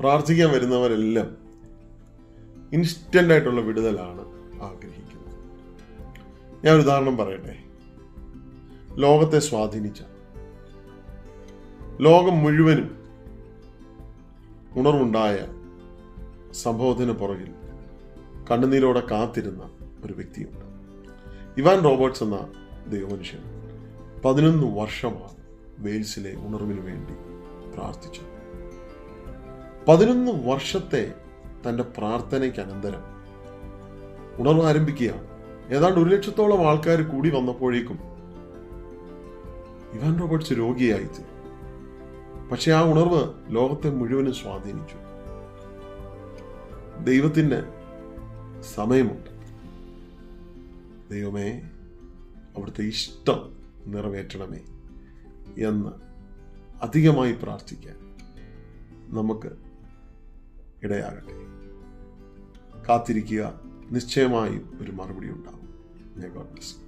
പ്രാർത്ഥിക്കാൻ വരുന്നവരെല്ലാം ഇൻസ്റ്റന്റ് ആയിട്ടുള്ള വിടുതലാണ് ആഗ്രഹിക്കുന്നത്. ഞാൻ ഒരു ഉദാഹരണം പറയട്ടെ. ലോകത്തെ സ്വാധീനിച്ച ലോകം മുഴുവനും ഉണർവുണ്ടായ സംഭവത്തിന് പുറകിൽ കണ്ണുനീരോടെ കാത്തിരുന്ന ഒരു വ്യക്തിയുണ്ട്. ഇവാൻ റോബർട്ട്സ് എന്ന ദൈവമനുഷ്യൻ പതിനൊന്ന് വർഷമാണ് വെയിൽസിലെ ഉണർവിന് വേണ്ടി പ്രാർത്ഥിച്ചത്. പതിനൊന്ന് വർഷത്തെ തന്റെ പ്രാർത്ഥനയ്ക്ക് അനന്തരം ഉണർവ് ആരംഭിക്കുകയാണ്. ഏതാണ്ട് ഒരു ലക്ഷത്തോളം ആൾക്കാർ കൂടി വന്നപ്പോഴേക്കും ഇവാൻ റോബർട്ട്സ് രോഗിയായി. പക്ഷെ ആ ഉണർവ് ലോകത്തെ മുഴുവനും സ്വാധീനിച്ചു. ദൈവത്തിന് സമയമുണ്ട്. ദൈവമേ അവിടുത്തെ ഇഷ്ടം നിറവേറ്റണമേ എന്ന് അധികമായി പ്രാർത്ഥിക്കാൻ നമുക്ക് ഇടയാകട്ടെ. കാത്തിരിക്കുക. നിശ്ചയമായും ഒരു മറുപടി ഉണ്ടാകും ഗോഡ് ബ്ലെസ്